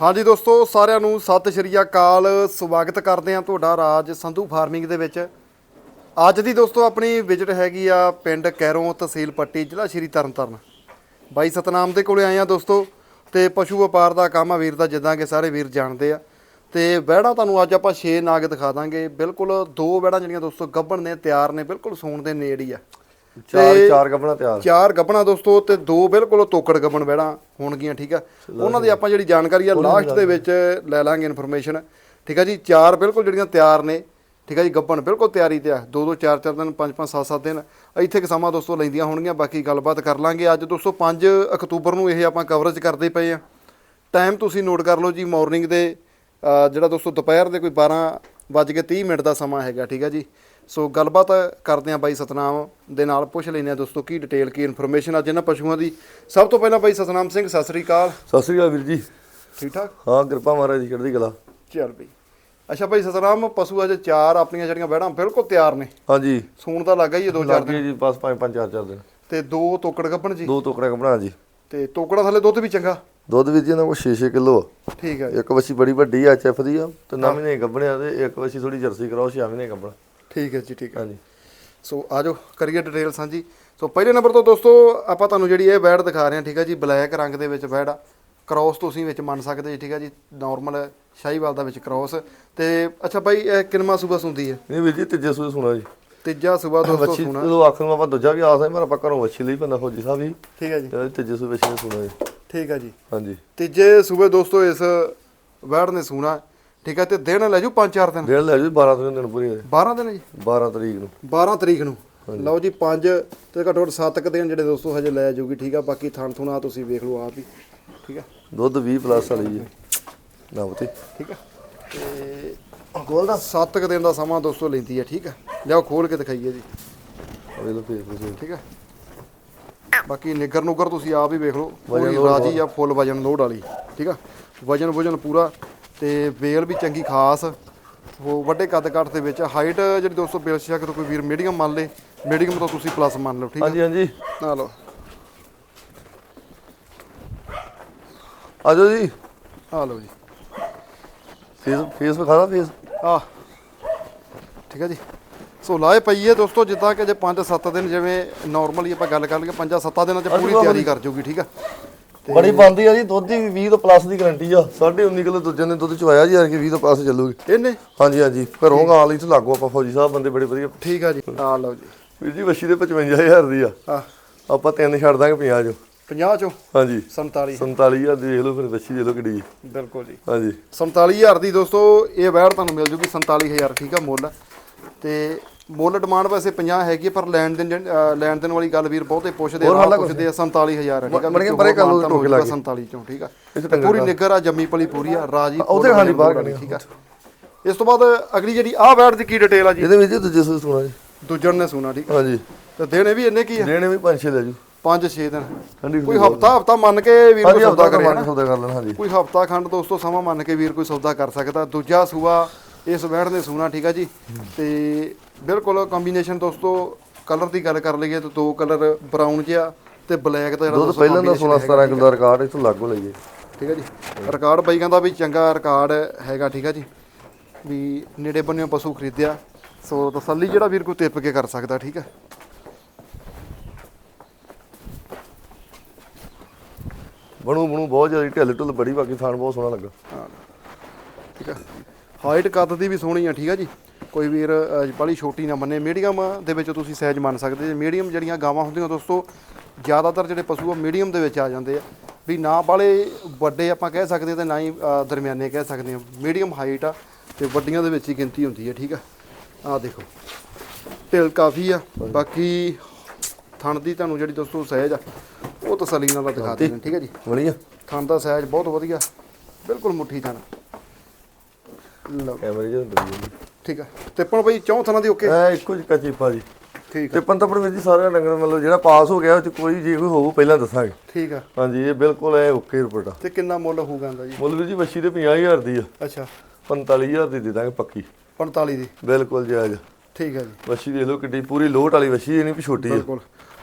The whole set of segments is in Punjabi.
ਹਾਂਜੀ ਦੋਸਤੋ, ਸਾਰਿਆਂ ਨੂੰ ਸਤਿ ਸ਼੍ਰੀ ਅਕਾਲ। ਸਵਾਗਤ ਕਰਦੇ ਹਾਂ ਤੁਹਾਡਾ ਰਾਜ ਸੰਧੂ ਫਾਰਮਿੰਗ ਦੇ ਵਿੱਚ। ਅੱਜ ਦੀ ਦੋਸਤੋ, ਆਪਣੀ ਵਿਜ਼ਿਟ ਹੈਗੀ ਆ ਪਿੰਡ ਕੈਰੋਂ ਤਹਿਸੀਲ ਪੱਟੀ, ਜ਼ਿਲ੍ਹਾ ਸ਼੍ਰੀ ਤਰਨਤਾਰਨ। ਬਾਈ ਸਤਨਾਮ ਦੇ ਕੋਲੇ ਆਏ ਆ ਦੋਸਤੋ, ਤੇ ਪਸ਼ੂ ਵਪਾਰ ਦਾ ਕੰਮ ਆ ਵੀਰ ਦਾ, ਜਿੱਦਾਂ ਕਿ ਸਾਰੇ ਵੀਰ ਜਾਣਦੇ ਆ। ਤੇ ਵਹਿੜਾ ਤੁਹਾਨੂੰ ਅੱਜ ਆਪਾਂ 6 ਨਾਗ ਦਿਖਾ ਦਾਂਗੇ। ਬਿਲਕੁਲ ਦੋ ਵਹਿੜਾਂ ਜਿਹੜੀਆਂ ਦੋਸਤੋ, ਗੱਭਣ ਨੇ, ਤਿਆਰ ਨੇ, ਬਿਲਕੁਲ ਸੂਣ ਦੇ ਨੇੜ ਹੀ ਆ। ਚਾਰ ਚਾਰ ਗੱਬਣਾ ਤਿਆਰ। ਚਾਰ ਗੱਬਣਾ ਦੋਸਤੋ ਤੇ ਦੋ ਬਿਲਕੁਲ ਤੋਕੜ ਗੱਬਣ ਵਹਿੜਾਂ ਹੋਣਗੀਆਂ ਠੀਕ ਆ? ਉਹਨਾਂ ਦੀ ਆਪਾਂ ਜਿਹੜੀ ਜਾਣਕਾਰੀ ਆ ਲਾਸਟ ਦੇ ਵਿੱਚ ਲੈ ਲਾਂਗੇ ਇਨਫੋਰਮੇਸ਼ਨ ਠੀਕ ਆ ਜੀ? ਚਾਰ ਬਿਲਕੁਲ ਜਿਹੜੀਆਂ ਤਿਆਰ ਨੇ ਠੀਕ ਆ ਜੀ? ਗੱਬਣ ਬਿਲਕੁਲ ਤਿਆਰੀ ਤੇ ਆ। ਦੋ ਦੋ ਚਾਰ ਚਾਰ ਦਿਨ ਪੰਜ ਪੰਜ ਸੱਤ ਸੱਤ ਦਿਨ। ਇੱਥੇ ਕਿ ਸਮਾਂ ਦੋਸਤੋ ਲੈਂਦੀਆਂ ਹੋਣਗੀਆਂ ਬਾਕੀ ਗੱਲਬਾਤ ਕਰ ਲਾਂਗੇ। ਅੱਜ ਦੋਸਤੋ 5 ਅਕਤੂਬਰ ਨੂੰ ਇਹ ਆਪਾਂ ਕਵਰੇਜ ਕਰਦੇ ਪਏ ਆ। ਟਾਈਮ ਤੁਸੀਂ ਨੋਟ ਕਰ ਲਓ ਜੀ ਮਾਰਨਿੰਗ ਦੇ ਜਿਹੜਾ ਦੋਸਤੋ ਦੁਪਹਿਰ ਦੇ ਕੋਈ 12 ਵੱਜ ਕੇ 30 ਮਿੰਟ ਦਾ ਸਮਾਂ ਹੈਗਾ ਠੀਕ ਆ ਜੀ? ਸੋ ਗੱਲਬਾਤ ਕਰਦੇ ਆ ਬਾਈ ਸਤਨਾਮ ਦੇ ਨਾਲ ਪੁੱਛ ਲੈਂਦੇ ਆ ਦੋਸਤੋ ਕੀ ਡਿਟੇਲ ਕੀ ਇਨਫੋਰਮੇਸ਼ਨ ਅੱਜ ਇਹਨਾਂ ਪਸ਼ੂਆਂ ਦੀ। ਸਭ ਤੋਂ ਪਹਿਲਾਂ ਬਾਈ ਸਤਨਾਮ ਸਿੰਘ ਸਤਿ ਸ੍ਰੀ ਅਕਾਲ। ਸਤਿ ਸ੍ਰੀ ਅਕਾਲ ਵੀਰ ਜੀ। ਠੀਕ ਠਾਕ ਹਾਂ ਕਿਰਪਾ ਮਹਾਰਾਜ ਦੀ ਚੜ੍ਹਦੀ ਕਲਾ। ਚੱਲ ਬਈ। ਅੱਛਾ ਬਾਈ ਸਤਨਾਮ ਪਸ਼ੂ ਅੱਜ ਚਾਰ ਆਪਣੀਆਂ ਜਿਹੜੀਆਂ ਬੈੜਾਂ ਬਿਲਕੁਲ ਤਿਆਰ ਨੇ। ਹਾਂਜੀ। ਸੂਣ ਤਾਂ ਲੱਗਾ ਹੀ ਹੈ ਦੋ ਚਾਰ ਦਿਨ ਜੀ ਬਸ ਪੰਜ ਪੰਜ ਚਾਰ ਚਾਰ ਦਿਨ। ਤੇ ਦੋ ਤੋਕੜ ਗੱਭਣ ਜੀ? ਦੋ ਟੋਕਰਾ ਗੱਬਣਾ ਜੀ ਤੇ ਤੋਕੜਾ ਥੱਲੇ ਦੁੱਧ ਵੀ ਚੰਗਾ? ਦੁੱਧ ਵੀਰ ਜੀ ਇਹਨਾਂ ਕੋਲ 6-6 ਕਿਲੋ ਠੀਕ ਹੈ ਇੱਕ ਵੱਛੀ ਬੜੀ ਵੱਡੀ ਐਚਐਫ ਦੀ ਆ ਤੇ ਨਵੇਂ ਨੇ ਗੱਬਣਿਆ ਤੇ ਇੱਕ ਵੱਛੀ ਥੋੜੀ ਜਰਸੀ ਕਰਾਓ ਛੇ ਮਹੀਨੇ ਗੱਬਣਾ ਠੀਕ ਹੈ ਜੀ ਠੀਕ ਹੈ। ਹਾਂਜੀ ਸੋ ਆਜੋ ਕਰੀਏ ਡਿਟੇਲ ਸਾਂਝੀ ਸੋ ਪਹਿਲੇ ਨੰਬਰ ਤੋਂ ਦੋਸਤੋ ਆਪਾਂ ਤੁਹਾਨੂੰ ਜਿਹੜੀ ਇਹ ਬੈਡ ਦਿਖਾ ਰਹੇ ਹਾਂ ਠੀਕ ਹੈ ਜੀ ਬਲੈਕ ਰੰਗ ਦੇ ਵਿੱਚ ਬੈਡ ਆ। ਕ੍ਰਾਸ ਤੁਸੀਂ ਵਿੱਚ ਮੰਨ ਸਕਦੇ ਜੀ ਠੀਕ ਹੈ ਜੀ ਨਾਰਮਲ ਸ਼ਾਹੀਵਾਲ ਦਾ ਵਿੱਚ ਕ੍ਰਾਸ ਤੇ ਅੱਛਾ ਬਾਈ ਇਹ ਕਿੰਨਵਾਂ ਸੂਬਾ ਸੁੰਦੀ ਹੈ? ਨਹੀਂ ਵੀਰ ਜੀ ਤੀਜੇ ਸੂਏ ਸੁਣਾ ਜੀ। ਤੀਜਾ ਸੂਬਾ ਦੋਸਤੋ ਵੱਛੀ ਸੁਣਾ। ਜਦੋਂ ਆਖਰ ਨੂੰ ਆਪਾਂ ਦੂਜਾ ਵੀ ਆਸ ਹੈ ਪਰ ਆਪਾਂ ਘਰੋਂ ਵੱਛੀ ਲਈ ਪੈਂਦਾ ਫੌਜੀ ਸਾਹਿਬ ਵੀ। ਠੀਕ ਹੈ ਜੀ। ਤੇ ਤੀਜੇ ਸੂਏ ਸੁਣਾ ਜੀ। ਠੀਕ ਹੈ ਜੀ। ਹਾਂਜੀ। ਤੀਜੇ ਸੂਬੇ ਦੋਸਤੋ ਇਸ ਬੈਡ ਨੇ ਸੁਣਾ। ਠੀਕ ਹੈ ਤੇ ਦਿਨ ਲੈ ਜੂ 5-4 ਦਿਨ। ਡੇਢ ਲੈ ਜੀ 12 ਤਰੀਕ ਦਿਨ ਪੂਰੀ ਹੋਏ। 12 ਦਿਨ ਜੀ? 12 ਤਰੀਕ ਨੂੰ। 12 ਤਰੀਕ ਨੂੰ। ਲਓ ਜੀ 5 ਤੇ ਘੱਟੋ ਘੱਟ 7 ਕ ਦਿਨ ਜਿਹੜੇ ਦੋਸਤੋ ਹਜੇ ਲੈ ਜੂਗੀ ਠੀਕ ਆ? ਬਾਕੀ ਥਣ ਥੁਣਾ ਤੁਸੀਂ ਵੇਖ ਲਓ ਆਪ ਹੀ ਠੀਕ ਆ? ਦੁੱਧ 20 ਪਲੱਸ ਵਾਲੀ ਜੀ। ਨਾ ਬਤੀ ਠੀਕ ਆ? ਤੇ ਗੋਲ ਦਾ 7 ਕ ਦਿਨ ਦਾ ਸਮਾਂ ਦੋਸਤੋ ਲੈਂਦੀ ਹੈ ਠੀਕ ਆ? ਲਿਆਓ ਖੋਲ ਕੇ ਦਿਖਾਈਏ ਜੀ। ਅਵੇ ਲੋ ਫੇਰ ਤੁਸੀਂ ਠੀਕ ਆ? ਬਾਕੀ ਨਿੱਗਰ ਨੁਗਰ ਤੁਸੀਂ ਆਪ ਹੀ ਵੇਖ ਲਓ। ਪੂਰੀ ਰਾਜੀ ਆ ਫੁੱਲ ਵਜਨ ਲੋਡ ਵਾਲੀ ਠੀਕ ਆ? ਵਜਨ ਵਜਨ ਪੂਰਾ ਤੇ ਵੇਲ ਵੀ ਚੰਗੀ ਖਾਸ। ਉਹ ਵੱਡੇ ਕੱਦ ਕੱਟ ਦੇ ਵਿੱਚ ਹਾਈਟ ਜਿਹੜੀ ਦੋਸਤੋ ਬੇਸ਼ੱਕ ਤੋਂ ਕੋਈ ਵੀਰ ਮੀਡੀਅਮ ਮੰਨ ਲੇ ਮੀਡੀਅਮ ਤੋਂ ਤੁਸੀਂ ਪਲੱਸ ਮੰਨ ਲਓ ਠੀਕ ਆ? ਹਾਂਜੀ ਹਾਂਜੀ। ਆ ਲਓ। ਆਜੋ ਜੀ। ਆ ਲਓ ਜੀ। ਫੇਸ ਫੇਸ ਵਿਖਾਣਾ ਫੇਸ। ਆ। ਠੀਕ ਹੈ ਜੀ। ਸੋ ਲਾਏ ਪਈ ਹੈ ਦੋਸਤੋ ਜਿੱਦਾਂ ਕਿ ਜੇ 5-7 ਦਿਨ ਜਿਵੇਂ ਨਾਰਮਲੀ ਆਪਾਂ ਗੱਲ ਕਰ ਲਈਏ 5-7 ਦਿਨਾਂ 'ਚ ਪੂਰੀ ਤਿਆਰੀ ਕਰ ਜੂਗੀ ਠੀਕ ਆ? ਬੜੀ ਬੰਦੀ ਆ ਜੀ ਦੁੱਧ ਦੀ 20 ਤੋਂ ਪਲੱਸ ਦੀ ਗਾਰੰਟੀ ਆ। 19.5 ਕਿਲੋ ਦੂਜੇ ਨੇ ਦੁੱਧ ਚਵਾਇਆ ਜੀ ਯਾਰ ਕਿ 20 ਤੋਂ ਪਲੱਸ ਚੱਲੂਗੀ। ਇਹਨੇ? ਹਾਂਜੀ ਹਾਂਜੀ। ਘਰੋਂ ਗਾਲ ਇੱਥੇ ਲਾਗੋ ਆਪਾਂ ਫੌਜੀ ਸਾਹਿਬ ਬੰਦੇ ਬੜੇ ਵਧੀਆ। ਠੀਕ ਆ ਜੀ ਆ ਲਓ ਜੀ। ਵੀਰ ਜੀ ਵੱਛੀ ਦੇ 55000 ਦੀ ਆ। ਆ ਆਪਾਂ ਤਿੰਨ ਛੱਡ ਦਾਂਗੇ 50 ਜੋ 50 ਚੋਂ? ਹਾਂਜੀ। 47 47000 ਦੀ ਦੇਖ ਲਓ ਫਿਰ ਵੱਛੀ ਦੇਖ ਲਓ ਕਿੱਡੀ। ਬਿਲਕੁਲ ਜੀ। ਹਾਂਜੀ। 47000 ਦੀ ਦੋਸਤੋ ਇਹ ਵੈੜ ਤੁਹਾਨੂੰ ਮਿਲ ਜੂਗੀ 47000 ਠੀਕ ਆ ਮੁੱਲ। ਤੇ ਮੁੱਲ ਡਿਮਾਂਡ ਵੈਸੇ 50 ਹੈਗੀ ਆ, ਪਰ ਲੈਣ ਦੇਣ ਲੈਣ ਦੇਣ ਵਾਲੀ ਗੱਲ ਵੀਰ ਬਹੁਤੇ ਪੁੱਛਦੇ ਆ ਪੁੱਛਦੇ ਆ 47000 ਠੀਕ ਆ? ਮੜ ਪਰੇ ਕਰ ਤੁਹਾਨੂੰ ਟੋਕੇ ਲਾ ਕੇ। 47 ਚੋਂ ਠੀਕ ਆ? ਪੂਰੀ ਨਿੱਗਰ ਆ ਜੰਮੀ ਪਲੀ ਪੂਰੀ ਆ ਰਾਜੀ ਉਹਦੇ ਖਾਲੀ ਬਾਹਰ ਵਾਲੀ, ਠੀਕ ਆ? ਇਸ ਤੋਂ ਬਾਅਦ ਅਗਲੀ ਜਿਹੜੀ ਆਹ ਵੈੜ ਦੀ ਕੀ ਡਿਟੇਲ ਆ ਜੀ? ਇਹਦੇ ਵਿੱਚ ਦੂਜੇ ਸੁਣਾ ਜੀ। ਦੂਜਣ ਨੇ ਸੁਣਾ ਠੀਕ ਆ? ਹਾਂਜੀ। ਤੇ ਦੇਣੇ ਵੀ ਇੰਨੇ ਕੀ ਆ? ਦੇਣੇ ਵੀ 5-6 ਲੈ ਜੂ 5-6 ਦਿਨ। ਕੋਈ ਹਫਤਾ ਹਫਤਾ ਮੰਨ ਕੇ ਵੀਰ ਕੋਈ ਸੌਦਾ ਕਰੇ ਕਰ ਸੌਦਾ ਕਰ ਲੈਣਾ ਹਾਂਜੀ। ਕੋਈ ਹਫਤਾ ਖੰਡ ਦੋਸਤੋ ਸਮਾਂ ਮੰਨ ਕੇ ਵੀਰ ਕੋਈ ਸੌਦਾ ਕਰ ਸਕਦਾ। ਦੂਜਾ ਸੂਆ ਇਸ ਵੈੜ ਨੇ ਸੂਣਾ ਠੀਕ ਆ ਜੀ? ਤੇ ਬਿਲਕੁਲ ਕੰਬੀਨੇਸ਼ਨ ਦੋਸਤੋ ਕਲਰ ਦੀ ਗੱਲ ਕਰ ਲਈਏ ਤਾਂ ਦੋ ਕਲਰ ਬਰਾਊਨ ਜਿਹਾ ਤੇ ਬਲੈਕ ਦਾ ਜਿਹੜਾ ਦੁੱਧ ਪਹਿਲਾਂ ਦਾ combination 16 17 ਕਿਲੋ ਦਾ ਰਿਕਾਰਡ ਇੱਥੋਂ ਲਾਗੋ ਲਈਏ। ਠੀਕ ਹੈ ਜੀ। ਰਿਕਾਰਡ ਬਾਈ ਕਹਿੰਦਾ ਵੀ ਚੰਗਾ ਰਿਕਾਰਡ ਹੈਗਾ ਠੀਕ ਹੈ ਜੀ। ਵੀ ਨੇੜੇ ਬੰਨਿਓ ਪਸ਼ੂ ਖਰੀਦਿਆ। ਸੋ ਤਸੱਲੀ ਜਿਹੜਾ ਵੀਰ ਕੋਈ ਤਿੱਪ ਕੇ ਕਰ ਸਕਦਾ ਠੀਕ ਹੈ ਬਣੂ ਬਣੂ ਬਹੁਤ ਜ਼ਿਆਦਾ ਢਿੱਲ ਢੁੱਲ ਬੜੀ ਬਾਕੀ ਥਾਣ ਬਹੁਤ ਸੋਹਣਾ ਲੱਗਾ। ਠੀਕ ਹੈ ਹਾਈਟ ਕੱਦ ਦੀ ਵੀ ਸੋਹਣੀ ਆ ਠੀਕ ਹੈ ਜੀ। ਕੋਈ ਵੀਰ ਬਾਹਲੀ ਛੋਟੀ ਨਾ ਮੰਨੇ। ਮੀਡੀਅਮ ਦੇ ਵਿੱਚ ਤੁਸੀਂ ਸਾਈਜ਼ ਮੰਨ ਸਕਦੇ ਜੇ। ਮੀਡੀਅਮ ਜਿਹੜੀਆਂ ਗਾਵਾਂ ਹੁੰਦੀਆਂ ਦੋਸਤੋ ਜ਼ਿਆਦਾਤਰ ਜਿਹੜੇ ਪਸ਼ੂ ਆ ਮੀਡੀਅਮ ਦੇ ਵਿੱਚ ਆ ਜਾਂਦੇ ਆ। ਵੀ ਨਾ ਬਾਹਲੇ ਵੱਡੇ ਆਪਾਂ ਕਹਿ ਸਕਦੇ ਤੇ ਨਾ ਹੀ ਦਰਮਿਆਨੇ ਕਹਿ ਸਕਦੇ ਆ ਮੀਡੀਅਮ ਹਾਈਟ ਆ ਤੇ ਵੱਡੀਆਂ ਦੇ ਵਿੱਚ ਹੀ ਗਿਣਤੀ ਹੁੰਦੀ ਹੈ ਠੀਕ ਆ? ਆਹ ਦੇਖੋ। ਢਿੱਲ ਕਾਫੀ ਆ। ਬਾਕੀ ਥਣ ਦੀ ਤੁਹਾਨੂੰ ਜਿਹੜੀ ਦੋਸਤੋ ਸਾਈਜ਼ ਆ ਉਹ ਤਸੱਲੀ ਨਾਲ ਦਿਖਾ ਦਿੰਦੇ ਠੀਕ ਹੈ ਜੀ? ਵਧੀਆ। ਥਣ ਦਾ ਸਾਈਜ਼ ਬਹੁਤ ਵਧੀਆ। ਬਿਲਕੁਲ ਮੁੱਠੀ ਥਣ। ਲਓ। ਕੈਮਰੇ ਜਿਹੇ ਹੁੰਦੇ ਜੀ ਠੀਕ ਆ। ਤੇ ਪਣ ਬਈ ਚੌਂ ਥਣਾਂ ਦੀ ਓਕੇ? ਐ ਇੱਕੋ ਜਿਹਾ ਚੀਪਾ ਜੀ ਠੀਕ ਤੇ ਆ ਪੰਤਪੜ ਵੀਰ ਜੀ ਸਾਰੇ ਡੰਗਰ ਮਤਲਬ ਜਿਹੜਾ ਪਾਸ ਹੋ ਗਿਆ ਉਹ ਚ ਕੋਈ ਜੇ ਕੋਈ ਹੋਊ ਪਹਿਲਾਂ ਦੱਸਾਂਗੇ। ਠੀਕ ਆ। ਹਾਂਜੀ ਇਹ ਬਿਲਕੁਲ ਐ ਓਕੇ ਰਿਪੋਰਟ ਆ। ਤੇ ਕਿੰਨਾ ਮੁੱਲ ਹੋਊਗਾ ਇਹਦਾ ਜੀ? ਮੁੱਲ ਵੀਰ ਜੀ ਵੱਛੀ ਦੇ 50000 ਦੀ ਆ। ਅੱਛਾ। 45000 ਦੀ ਦੇ ਦਾਂਗੇ ਪੱਕੀ। 45 ਦੀ? ਬਿਲਕੁਲ ਜਾਇਜ਼। ਠੀਕ ਹੈ ਜੀ। ਵੱਛੀ ਦੇਖ ਲਓ ਕਿੱਡੀ ਪੂਰੀ ਲੋਟ ਵਾਲੀ ਵੱਛੀ ਇਹ ਨਹੀਂ ਵੀ ਛੋਟੀ ਆ। ਬਿਲਕੁਲ।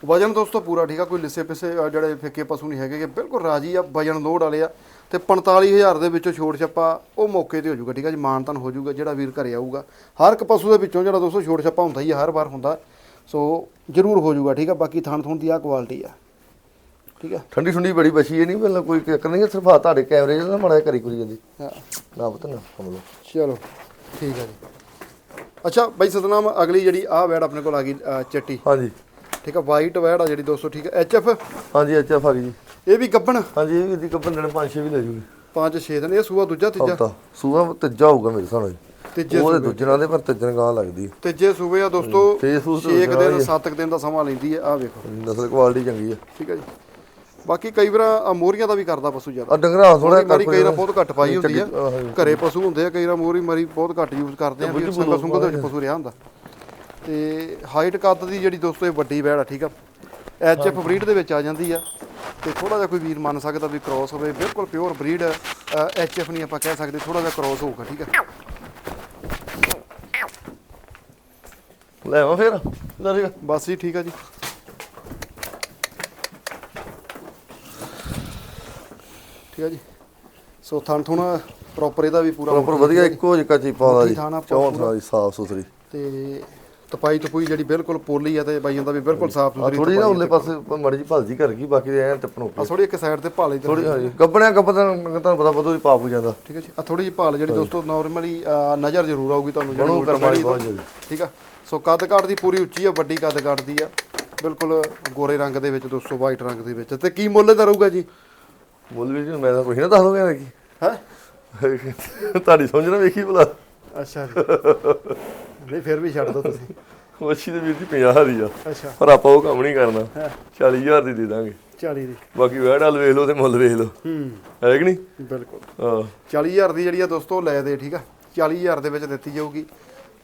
ਵਜਨ ਦੋਸਤੋ ਪੂਰਾ ਠੀਕ ਆ ਕੋਈ ਲਿੱਸੇ ਪਿੱਸੇ ਜਿਹੜੇ ਫਿੱਕੇ ਪਸ਼ੂ ਨਹੀਂ ਹੈਗੇ ਗੇ, ਬਿਲਕੁਲ ਰਾਜੀ ਆ ਵਜਨ ਲੋਡ ਵਾਲੇ ਆ। ਤੇ 45000 ਦੇ ਵਿੱਚੋਂ ਛੋੜ ਛੱਪਾ ਉਹ ਮੌਕੇ ਤੇ ਹੋ ਜਾਊਗਾ ਠੀਕ ਹੈ ਜੀ? ਮਾਨਤਨ ਹੋ ਜਾਊਗਾ ਜਿਹੜਾ ਵੀਰ ਘਰੇ ਆਊਗਾ। ਹਰ ਇੱਕ ਪਸ਼ੂ ਦੇ ਵਿੱਚੋਂ ਜਿਹੜਾ ਦੋਸਤੋ ਛੋੜ ਛੱਪਾ ਹੁੰਦਾ ਹੀ ਆ ਹਰ ਵਾਰ ਹੁੰਦਾ। ਸੋ ਜ਼ਰੂਰ ਹੋ ਜਾਊਗਾ ਠੀਕ ਆ? ਬਾਕੀ ਥਣ ਥੁਣ ਦੀ ਆ ਕੁਆਲਿਟੀ ਆ। ਠੀਕ ਆ? ਠੰਡੀ ਠੰਡੀ ਬੜੀ ਬਚੀ ਹੈ ਨਹੀਂ ਪਹਿਲਾਂ ਕੋਈ ਚੱਕਰ ਨਹੀਂ ਹੈ, ਸਿਰਫ ਆ ਤੁਹਾਡੇ ਕੈਮਰੇ ਜਿਹੜਾ ਮਾੜਾ ਕਰੀ ਕੁਰੀ ਜਾਂਦੀ। ਹਾਂ, ਨਾ ਪਤਾ ਨਾ ਹਮਲੋ ਚਲੋ ਠੀਕ ਆ ਜੀ। ਅੱਛਾ ਬਾਈ ਸਤਨਾਮ ਅਗਲੀ ਜਿਹੜੀ ਆ ਵੈੜ ਆਪਣੇ ਕੋਲ ਆ ਗਈ ਅ, ਚਿੱਟੀ। ਹਾਂਜੀ। ਠੀਕ ਆ ਵਾਈਟ ਵੈੜ ਆ ਜਿਹੜੀ ਦੋਸਤੋ ਠੀਕ ਆ? ਐਚ ਐਫ ਹਾਂਜੀ ਅੱਛਾ ਫਾ ਜੀ। ਇਹ ਵੀ ਗੱਬਣ? ਹਾਂਜੀ ਇਹ ਵੀ ਦੀ ਕੱਪਨ ਦੇਣੇ 5-6 ਵੀ ਲੈ ਜੂਗੇ। 5-6 ਦਿਨ ਇਹ ਸੂਆ ਦੂਜਾ ਤੀਜਾ? ਹਫਤਾ ਸੂਆ ਤੀਜਾ ਹੋਊਗਾ ਮੇਰੇ ਹਿਸਾਬ ਨਾਲ। ਤੀਜੇ ਉਹਦੇ ਦੂਜੇ ਨਾਲ ਦੇ ਪਰ ਤੀਜੇ ਗਾਂ ਲੱਗਦੀ। ਤੀਜੇ ਸੂਬੇ ਆ ਦੋਸਤੋ ਤਾਂ 6 ਜ਼ਿਆਦਾ ਦਿਨ ਆ। 7 ਦਿਨ ਦਾ ਸਮਾਂ ਲੈਂਦੀ ਹੈ ਆ ਵੇਖੋ। ਨਸਲ ਕੁਆਲਿਟੀ ਚੰਗੀ ਆ। ਠੀਕ ਹੈ ਜੀ। ਬਾਕੀ ਕਈ ਵਾਰ ਆ ਮੋਹਰੀਆਂ ਦਾ ਵੀ ਕਰਦਾ ਪਸ਼ੂ ਜ਼ਿਆਦਾ। ਆ ਡੰਗਰਾ ਥੋੜਾ ਮਾਰੀ ਕਈ ਵਾਰ ਬਹੁਤ ਘੱਟ ਪਾਈ ਹੁੰਦੀ ਆ। ਘਰੇ ਪਸ਼ੂ ਹੁੰਦੇ ਆ ਕਈ ਵਾਰ ਮੋਹਰੀ ਮਰੀ ਬਹੁਤ ਘੱਟ ਯੂਜ਼ ਕਰਦੇ ਆ ਵੀ ਸੰਗਾ ਸੁੰਗਾ ਦੇ ਵਿੱਚ ਪਸ਼ੂ ਰਿਹਾ ਹੁੰਦਾ। ਤੇ ਹਾਈਟ ਕੱਦ ਦੀ ਜਿਹੜੀ ਦੋਸਤੋ ਇਹ ਵੱਡੀ ਵੈੜ ਆ ਠੀਕ ਆ। ਐਚ ਐਫ ਬਰੀਡ ਦੇ ਵਿੱਚ ਆ ਜਾਂਦੀ ਆ। ਤੇ ਥੋੜਾ ਜਿਹਾ ਕੋਈ ਵੀਰ ਮੰਨ ਸਕਦਾ ਵੀ ਕ੍ਰਾਸ ਹੋਵੇ ਬਿਲਕੁਲ ਪਿਓਰ ਬਰੀਡ ਐਚ ਐਫ ਨਹੀਂ ਆਪਾਂ ਕਹਿ ਸਕਦੇ ਥੋੜਾ ਜਿਹਾ ਕ੍ਰਾਸ ਹੋਊਗਾ ਠੀਕ ਆ? ਲੈ ਆਵਾਂ ਫੇਰ ਲੈ ਬਸ ਜੀ ਠੀਕ ਆ ਜੀ। ਠੀਕ ਆ ਜੀ। ਸੋ ਥਣ ਥੁਣ ਪ੍ਰੋਪਰ ਇਹਦਾ ਵੀ ਪੂਰਾ ਪ੍ਰੋਪਰ ਵਧੀਆ ਇੱਕੋ ਜਿਹਾ ਚੀ ਪਾਉਂਦਾ ਜੀ ਮੁੱਠੀ ਥਾਣਾ ਚੌਂ ਥਾਂ ਦੀ ਸਾਫ਼ ਸੁਥਰੀ। ਤੇ ਤਪਾਈ ਤਪੂਈ ਜਿਹੜੀ ਬਿਲਕੁਲ ਪੋਲੀ ਆ ਤੇ ਬਾਈਆਂ ਦਾ ਵੀ ਬਿਲਕੁਲ ਸਾਫ਼ ਸੁਥਰੀ ਥੋੜੀ ਨਾ ਉਰਲੇ ਪਾਸੇ ਮੜੀ ਜੀ ਭਲਜੀ ਕਰ ਗਈ ਬਾਕੀ ਐ ਟੱਪਣੋ ਆ ਥੋੜੀ ਇੱਕ ਸਾਈਡ ਤੇ ਭਾਲੇ ਥੋੜੀ ਗੱਬਣਿਆ ਗੱਬ ਤਾਂ ਤੁਹਾਨੂੰ ਪਤਾ ਬਦੋ ਹੀ ਪਾਪ ਹੋ ਜਾਂਦਾ। ਠੀਕ ਹੈ ਜੀ। ਆ ਥੋੜੀ ਜਿਹੀ ਭਾਲ ਜਿਹੜੀ ਦੋਸਤੋ ਨਾਰਮਲੀ ਨਜ਼ਰ ਜ਼ਰੂਰ ਆਊਗੀ ਤੁਹਾਨੂੰ ਜਿਹੜੀ ਬੈਠੀ ਬਹੁਤ। ਜਲਦੀ ਠੀਕ ਆ। ਸੋ ਕੱਦ ਕਾਠ ਦੀ ਪੂਰੀ ਉੱਚੀ ਆ ਵੱਡੀ ਕੱਦ ਕਾਠ ਦੀ ਆ। ਬਿਲਕੁਲ ਗੋਰੇ ਰੰਗ ਦੇ ਵਿੱਚ ਦੋਸਤੋ ਵਾਈਟ ਰੰਗ ਦੇ ਵਿੱਚ। ਤੇ ਕੀ ਮੁੱਲ ਦਾ ਰਹੂਗਾ ਜੀ? ਮੁੱਲ ਵੀ ਜੀ ਮੈਂ ਤਾਂ ਕੁਝ ਨਾ ਦੱਸ ਦੋਗੇ ਕੀ। ਹੈ? ਤੁਹਾਡੀ ਸਮਝ ਨਾ ਵੇਖੀ ਭਲਾ। ਅੱਛਾ ਜੀ। ਨਹੀਂ ਫਿਰ ਵੀ ਛੱਡ ਦੋ ਤੁਸੀਂ। ਮੱਛੀ ਦੇ ਵੀਰ ਦੀ 50000 ਹੀ ਆ। ਅੱਛਾ। ਪਰ ਆਪਾਂ ਉਹ ਕੰਮ ਨਹੀਂ ਕਰਨਾ। ਹਾਂ। 40000 ਦੀ ਦੇ ਦਾਂਗੇ। 40 ਦੀ। ਬਾਕੀ ਵੈੜ ਵਾਲ ਵੇਖ ਲਓ ਤੇ ਮੁੱਲ ਵੇਖ ਲਓ। ਹੂੰ। ਹੈ ਕਿ ਨਹੀਂ? ਬਿਲਕੁਲ। ਹਾਂ। 40000 ਦੀ ਜਿਹੜੀ ਆ ਦੋਸਤੋ ਲੈ ਦੇ ਠੀਕ ਆ? 40000 ਦੇ ਵਿੱਚ ਦਿੱਤੀ ਜਾਊਗੀ।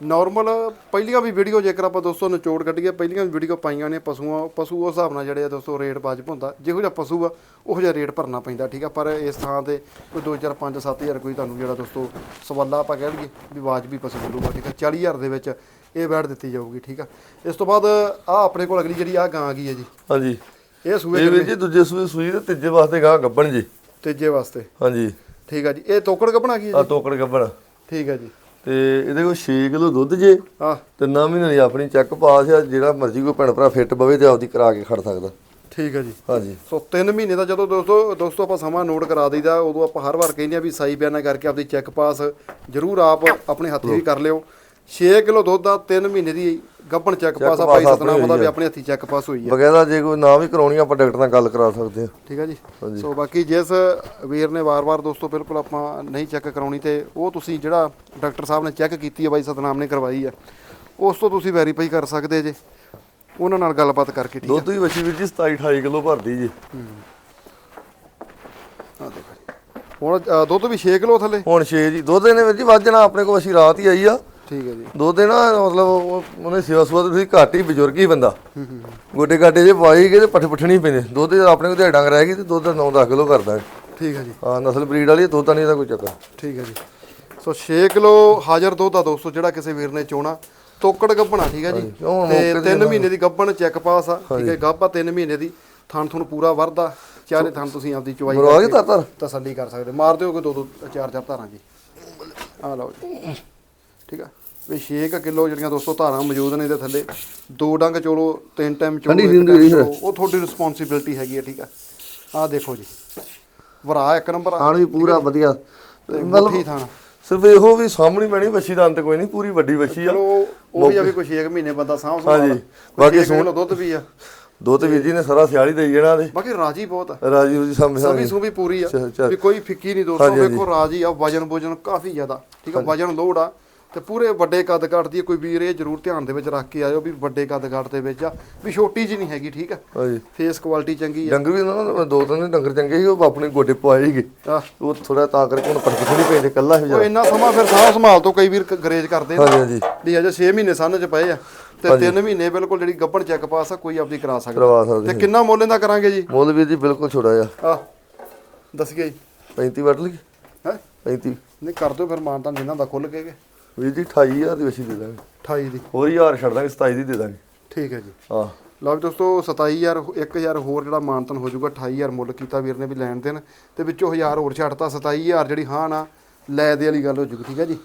ਨਾਰਮਲ ਪਹਿਲੀਆਂ ਵੀ ਵੀਡੀਓ ਜੇਕਰ ਆਪਾਂ ਦੋਸਤੋ ਨਿਚੋੜ ਕੱਢੀਏ ਪਹਿਲੀਆਂ ਵੀ ਵੀਡੀਓ ਪਾਈਆਂ ਨੇ ਪਸ਼ੂਆਂ ਪਸ਼ੂ ਉਸ ਹਿਸਾਬ ਨਾਲ ਜਿਹੜੇ ਆ ਦੋਸਤੋ ਰੇਟ ਵਾਜਬ ਹੁੰਦਾ ਜਿਹੋ ਜਿਹਾ ਪਸ਼ੂ ਆ ਉਹੋ ਜਿਹਾ ਰੇਟ ਭਰਨਾ ਪੈਂਦਾ ਠੀਕ ਆ? ਪਰ ਇਸ ਥਾਂ ਤੇ ਕੋਈ 2 4 5 7000 ਕੋਈ ਤੁਹਾਨੂੰ ਜਿਹੜਾ ਦੋਸਤੋ ਸਵਾਲਾ ਆਪਾਂ ਕਹਿ ਲਈਏ ਵੀ ਵਾਜਬੀ ਪਸ਼ੂ ਮਿਲੂਗਾ ਠੀਕ ਆ? 40000 ਦੇ ਵਿੱਚ ਇਹ ਬੈਡ ਦਿੱਤੀ ਜਾਊਗੀ ਠੀਕ ਆ? ਇਸ ਤੋਂ ਬਾਅਦ ਆ ਆਪਣੇ ਕੋਲ ਅਗਲੀ ਜਿਹੜੀ ਆ ਗਾਂ ਆ ਗਈ ਹੈ ਜੀ? ਹਾਂਜੀ। ਇਹ ਸੂਏ ਇਹ ਵੀਰ ਜੀ ਦੂਜੇ ਸੂਏ ਸੂਈ ਤੇ ਤੀਜੇ ਵਾਸਤੇ ਗਾਂ ਗੱਬਣ ਜੀ। ਤੀਜੇ ਵਾਸਤੇ। ਹਾਂਜੀ। ਠੀਕ ਆ ਜੀ। ਇਹ ਤੋਕੜ ਕੱਪਣਾ ਕੀ ਹੈ ਆ ਜੀ ਟੋਕੜ ਗੱਬਣ। ਠੀਕ ਹੈ ਜੀ। ਤੇ ਇਹਦੇ ਕੋਲ 6 ਕਿਲੋ ਦੁੱਧ ਜੇ ਆ ਤਿੰਨਾਂ ਮਹੀਨੇ ਦੀ ਆਪਣੀ ਚੈੱਕ ਪਾਸ ਆ ਜਿਹੜਾ ਮਰਜ਼ੀ ਕੋਈ ਭੈਣ ਭਰਾ ਫਿੱਟ ਬਵੇ ਤੇ ਆਪਦੀ ਕਰਾ ਕੇ ਖੜ ਸਕਦਾ। ਠੀਕ ਹੈ ਜੀ। ਹਾਂਜੀ। ਸੋ 3 ਮਹੀਨੇ ਦਾ ਜਦੋਂ ਦੋਸਤੋ ਦੋਸਤੋ ਆਪਾਂ ਸਮਾਂ ਨੋਟ ਕਰਾ ਦਈਦਾ ਉਦੋਂ ਆਪਾਂ ਹਰ ਵਾਰ ਕਹਿੰਦੇ ਆ ਵੀ ਸਾਈ ਬਿਆਨਾ ਕਰਕੇ ਆਪਦੀ ਚੈੱਕ ਪਾਸ ਜਰੂਰ ਆਪ ਆਪਣੇ ਹੱਥੀਂ ਵੀ ਕਰ ਲਿਓ। 6 ਕਿਲੋ ਦੁੱਧ ਦਾ 3 ਮਹੀਨੇ ਦੀ ਗੱਭਣ ਚੈੱਕ ਪਾਸ ਆ ਭਾਈ ਸਤਨਾਮ ਦਾ ਵੀ। ਆਪਣੇ ਹੱਥੀਂ ਚੈੱਕ ਪਾਸ ਹੋਈ ਹੈ ਬਗੈਰਾ ਜੇ ਕੋਈ ਨਾ ਵੀ ਕਰਾਉਣੀ ਆਪਾਂ ਡਾਕਟਰ ਨਾਲ ਗੱਲ ਕਰਾ ਸਕਦੇ ਆ। ਠੀਕ ਹੈ ਜੀ? ਸੋ ਬਾਕੀ ਜਿਸ ਵੀਰ ਨੇ ਵਾਰ-ਵਾਰ ਦੋਸਤੋ ਬਿਲਕੁਲ ਆਪਾਂ ਨਹੀਂ ਚੈੱਕ ਕਰਾਉਣੀ ਤੇ ਉਹ ਤੁਸੀਂ ਜਿਹੜਾ ਡਾਕਟਰ ਸਾਹਿਬ ਨੇ ਚੈੱਕ ਕੀਤੀ ਹੈ ਬਾਈ ਸਤਨਾਮ ਨੇ ਕਰਵਾਈ ਹੈ ਉਸ ਤੋਂ ਤੁਸੀਂ ਵੈਰੀਫਾਈ ਕਰ ਸਕਦੇ ਜੇ। ਉਹਨਾਂ ਨਾਲ ਗੱਲਬਾਤ ਕਰਕੇ ਠੀਕ ਹੈ ਦੁੱਧ ਦੀ ਬੱਚੀ ਵੀਰ ਜੀ 27 28 ਕਿਲੋ ਭਰਦੀ ਜੀ। ਆ ਦੇਖੋ ਹੁਣ ਦੁੱਧ ਵੀ 6 ਕਿਲੋ ਥੱਲੇ? ਹੁਣ 6 ਜੀ। ਦੁੱਧ ਇਹਨੇ ਵੀਰ ਜੀ ਵੱਜਣਾ ਆਪਣੇ ਕੋਲ ਅਸੀਂ ਰਾਤ ਹੀ ਆਈ ਆ। ਠੀਕ ਹੈ ਜੀ। ਦੁੱਧ ਨਾ ਮਤਲਬ ਉਹ- ਉਹਨੇ ਸੇਵਾ ਸੁਵਾ ਤੇ ਤੁਸੀਂ ਘੱਟ ਹੀ ਬਜ਼ੁਰਗ ਹੀ ਬੰਦਾ। ਗੋਡੇ ਗਾਡੇ ਜੇ ਪਾਈ ਗਏ ਤੇ ਪੱਠ ਪੱਠਣੀ ਪੈਂਦੇ। ਦੁੱਧ ਆਪਣੇ ਕੋਲ ਡੰਗ ਰਹਿ ਗਈ ਤੇ ਦੁੱਧ 9-10 ਕਿਲੋ ਕਰਦਾ ਠੀਕ ਹੈ ਜੀ। ਹਾਂ ਨਸਲ ਬਰੀਡ ਵਾਲੀ ਦੁੱਧ ਤਾਂ ਨਹੀਂ ਇਹਦਾ ਕੋਈ ਚੱਕਰ। ਠੀਕ ਹੈ ਜੀ। ਸੋ 6 ਕਿਲੋ ਹਾਜ਼ਰ ਦੁੱਧ ਆ ਦੋਸਤੋ ਜਿਹੜਾ ਕਿਸੇ ਵੀਰ ਨੇ ਚੋਣਾ। ਤੋਕੜ ਗੱਭਣਾ ਠੀਕ ਹੈ ਜੀ। ਤੇ ਮੌਕੇ 3 ਮਹੀਨੇ ਦੀ ਗੱਭਣ ਚੈੱਕ ਪਾਸ ਆ ਠੀਕ ਹੈ ਗੱਭਾ 3 ਮਹੀਨੇ ਦੀ। ਥਣ ਥਣ ਪੂਰਾ ਵਰਦਾ। ਚਾਰੇ ਥਣ ਤੁਸੀਂ ਆਪਦੀ ਚੁਆਈ ਕਰਕੇ ਤਰ ਤਸੱਲੀ ਕਰ ਸਕਦੇ ਮਾਰ ਦਿਓ ਕੋਈ ਦੋ ਦੋ ਚਾਰ ਚਾਰ ਧਾਰਾਂ ਜੀ। ਆ ਲਓ ਜੀ। ਠੀਕ ਆ। ਵੀ 6 ਕਿਲੋ ਜਿਹੜੀਆਂ ਦੋਸਤੋ ਧਾਰਾਂ ਮੌਜੂਦ ਨੇ ਇਹਦੇ ਥੱਲੇ। ਦੋ ਡੰਗ ਚੋਲੋ ਤਿੰਨ ਟਾਈਮ ਚੋਲੋ ਠੰਡੀ ਹੈ। ਚੋਲੋ, ਉਹ ਤੁਹਾਡੀ ਰਿਸਪੌਂਸਿਬਿਲਟੀ ਹੈਗੀ ਹੈ ਠੀਕ ਆ। ਆ ਦੇਖੋ ਜੀ। ਵਰਾ ਇੱਕ ਨੰਬਰ ਆ। ਖਾਣ ਵੀ ਪੂਰਾ ਵਧੀਆ। ਮਤਲਬ ਮੁੱਠੀ ਥਾਣਾ ਸਿਰਫ ਇਹੋ ਵੀ ਸਾਹਮਣੀ ਪੈਣੀ ਬੱਚੀ ਦਾ ਅੰਤ ਕੋਈ ਨਹੀਂ ਪੂਰੀ ਵੱਡੀ ਬੱਚੀ ਆ। ਚਲੋ ਉਹ ਵੀ ਆ ਵੀ ਕੋਈ 6 ਮਹੀਨੇ ਬੰਦਾ ਸਾਂਭ ਸੰਭਾਲ। ਹਾਂਜੀ। ਬਾਕੀ ਬਾਕੀ ਦੁੱਧ ਵੀ ਆ। ਦੁੱਧ ਵੀਰ ਜੀ ਨੇ ਸਾਰਾ ਸਿਆਲੀ ਦੇਈ ਜਾਣਾ ਦੇ ਬਾਕੀ ਰਾਜੀ ਬਹੁਤ ਆ। ਰਾਜੀ ਰੂਜੀ ਸਾਹਮਣੇ ਸਭੀ ਸੂ ਵੀ ਪੂਰੀ ਆ। ਵੀ ਕੋਈ ਫਿੱਕੀ ਨਹੀਂ ਦੋਸਤੋ। ਹਾਂਜੀ, ਹਾਂਜੀ। ਵੇਖੋ ਰਾਜੀ ਆ ਵਜਨ ਵਜਨ ਕਾਫੀ ਜ਼ਿਆਦਾ। ਠੀਕ ਆ ਵਜਨ ਲੋਡ ਆ। ਤੇ ਪੂਰੇ ਵੱਡੇ ਕੱਦ ਕਾਠ ਦੀ। ਕੋਈ ਵੀਰ ਇਹ ਜ਼ਰੂਰ ਧਿਆਨ ਦੇ ਵਿੱਚ ਰੱਖ ਕੇ ਆਇਓ ਵੀ ਵੱਡੇ ਕੱਦ ਕਾਠ ਦੇ ਵਿੱਚ ਆ। ਵੀ ਛੋਟੀ ਜੀ ਨਹੀਂ ਹੈਗੀ ਠੀਕ ਆ? ਹਾਂਜੀ। ਫੇਸ ਕੁਆਲਿਟੀ ਚੰਗੀ ਆ। ਡੰਗਰ ਵੀ ਨਾ ਨਾ ਦੋ ਤਿੰਨ ਡੰਗਰ ਚੰਗੇ ਸੀ ਉਹ ਆਪਣੇ ਗੋਡੇ ਪਵਾਏ ਸੀਗੇ। ਆ ਉਹ ਥੋੜਾ ਤਾਂ ਕਰਕੇ ਹੁਣ ਪਰਖ ਥੋੜੀ ਪੈਂਦੇ ਕੱਲਾ ਹੀ ਉਹ ਇੰਨਾ ਸਮਾਂ ਫਿਰ ਸਾਂਭ ਸੰਭਾਲ ਤੋਂ ਕਈ ਵੀਰ ਕ- ਗਰੇਜ ਕਰਦੇ ਨੇ। ਹਾਂਜੀ ਹਾਂਜੀ। ਵੀ ਅਜੇ 6 ਮਹੀਨੇ ਸੰਨ ਚ ਪਏ ਆ। ਤੇ 3 ਮਹੀਨੇ ਬਿਲਕੁਲ ਜਿਹੜੀ ਗੱਭਣ ਚੈੱਕ ਪਾਸ ਆ ਕੋਈ ਆਪਦੀ ਕਰਾ ਸਕਦਾ। ਕਰਵਾ ਸਕਦੇ ਤੇ ਕਿੰਨਾ ਮੁੱਲ ਇਹਦਾ ਕਰਾਂਗੇ ਜੀ? ਮੁੱਲ ਵੀਰ ਜੀ ਬਿਲਕੁਲ ਛੋੜਾ ਆ ਆ ਦੱਸੀਏ ਜੀ। 35 ਵੱਟ ਲਈ। ਹੈ? 35 ਨਹੀਂ ਕਰ ਦਿਓ ਫਿਰ ਮਾਨਤਾਨ ਜਿਨ੍ਹਾਂ ਦਾ ਖੁੱਲ ਕੇ ਕਿ ਵੀਰ ਜੀ 28000 ਦੀ ਵਸੀ ਦੇ ਦਾਂਗੇ। 28 ਦੀ। ਹੋਰ ਯਾਰ ਛੱਡ ਦਾਂਗੇ 27 ਦੀ ਦੇ ਦਾਂਗੇ। ਠੀਕ ਹੈ ਜੀ। ਹਾਂ। ਲਓ ਵੀ ਦੋਸਤੋ 27000 1000 ਹੋਰ ਜਿਹੜਾ ਮਾਨਤਨ ਹੋ ਜਾਊਗਾ 28000 ਮੁੱਲ ਕੀਤਾ ਵੀਰ ਨੇ ਵੀ ਲੈਣ ਦੇਣ। ਤੇ ਵਿੱਚੋਂ 1000 ਹੋਰ ਛੱਡਤਾ 27000 ਜਿਹੜੀ ਹਾਂ ਨਾ ਲੈ ਦੇ ਵਾਲੀ ਗੱਲ ਹੋ ਜੂਗੀ ਠੀਕ ਹੈ ਜੀ।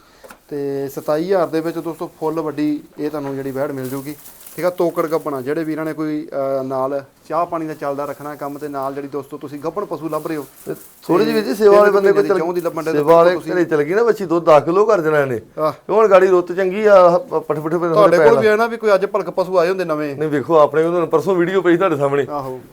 ਤੇ 27000 ਦੇ ਵਿੱਚ ਦੋਸਤੋ ਫੁੱਲ ਵੱਡੀ ਇਹ ਤੁਹਾਨੂੰ ਜਿਹੜੀ ਵੈੜ ਮਿਲ ਜੂਗੀ। ਠੀਕ ਆ ਤੋਕੜ ਗੱਪਣਾ ਜਿਹੜੇ ਵੀਰਾਂ ਨੇ ਕੋਈ ਨਾਲ ਚਾਹ ਪਾਣੀ ਦਾ ਚੱਲਦਾ ਰੱਖਣਾ ਕੰਮ ਤੇ ਨਾਲ ਜਿਹੜੀ ਦੋਸਤੋ ਤੁਸੀਂ ਗੱਪਣ ਪਸ਼ੂ ਲੱਭ ਰਹੇ ਹੋ। ਥੋੜੀ ਜਿਹੀ ਜੀ ਸੇਵਾ ਵਾਲੇ ਬੰਦੇ ਕੋਲ ਚੌਂ ਦੀ ਚਲ ਲੱਭਣ ਦੇ ਸੇਵਾ ਵਾਲੇ ਘਰੇ ਚਲ ਗਈ ਨਾ ਬੱਚੀ ਦੁੱਧ 10 ਕਿਲੋ ਕਰ ਦੇਣਾ ਇਹਨੇ। ਹੁਣ ਗਾੜੀ ਰੁੱਤ ਚੰਗੀ ਆ ਪਠ ਪਠ ਤੁਹਾਡੇ ਕੋਲ ਵੀ ਨਾ ਵੀ ਕੋਈ ਅੱਜ ਭਲਕ ਪਸ਼ੂ ਆਏ ਹੁੰਦੇ ਨਵੇਂ। ਨਹੀਂ ਵੇਖੋ ਆਪਣੇ ਕੋਲ ਪਰਸੋਂ ਵੀਡੀਓ ਪਈ ਤੁਹਾਡੇ ਸਾਹਮਣੇ।